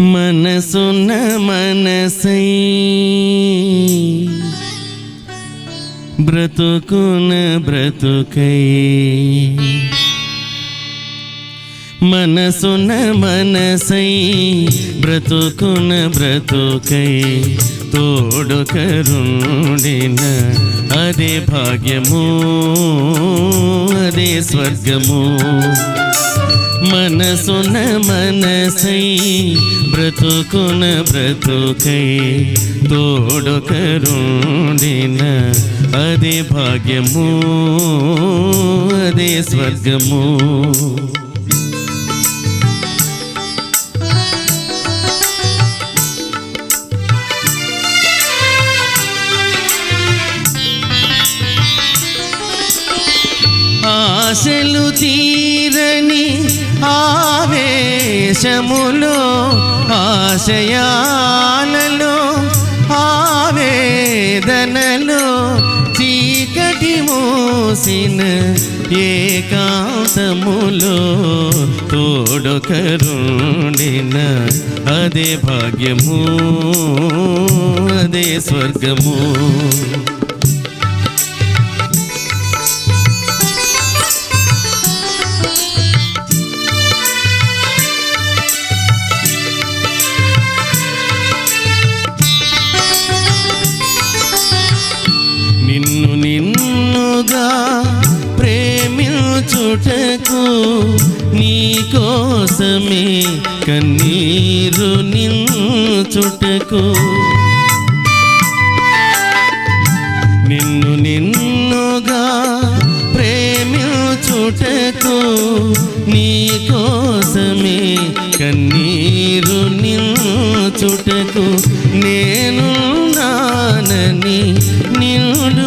మనసున్న మనసై బ్రతుకున బ్రతుకై మనసున మనసై బ్రతుకున బ్రతుకై తోడు కరుండిన అదే భాగ్యము అదే స్వర్గము. మనసున మనసై బ్రతుకున బ్రతుకై తోడు కరుణిన అదే భాగ్యము అదే స్వర్గము. ఆశలు తీరని ఆవేశములు ఆశయాలలో ఆవేదనలు చీకటి మూసిన ఏకాంతములో తోడు కరుణిన అదే భాగ్యము అదే స్వర్గము. నీ కోసమే కన్నీరు నించుటకు. నిన్ను నిన్నుగా ప్రేమించుటకు నీ కోసమే కన్నీరు నించుటకు. నేను నానని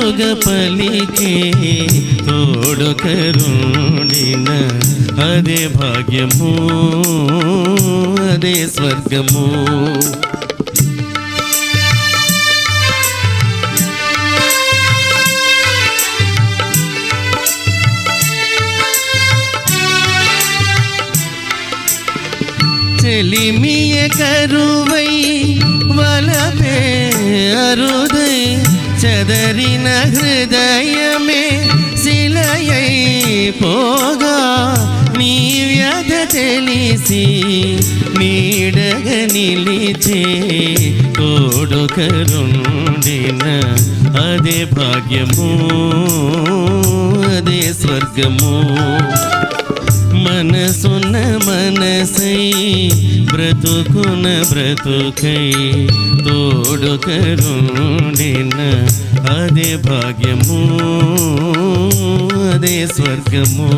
నిండుగా పలికే తోడు కరుణిన అదే భాగ్యము అదే స్వర్గము. చెలిమియ కరువై వలపే అరుదై చెదరిన హృదయమే శిలయై పోగా నీ వ్యధ తెలిసి నీడగ నిలిచే తోడుకరుండిన అదే భాగ్యము అదే స్వర్గము. మనసున్న మనసై బ్రతుకున బ్రతుకై తోడు కరుణిన అదే భాగ్యము అదే స్వర్గము.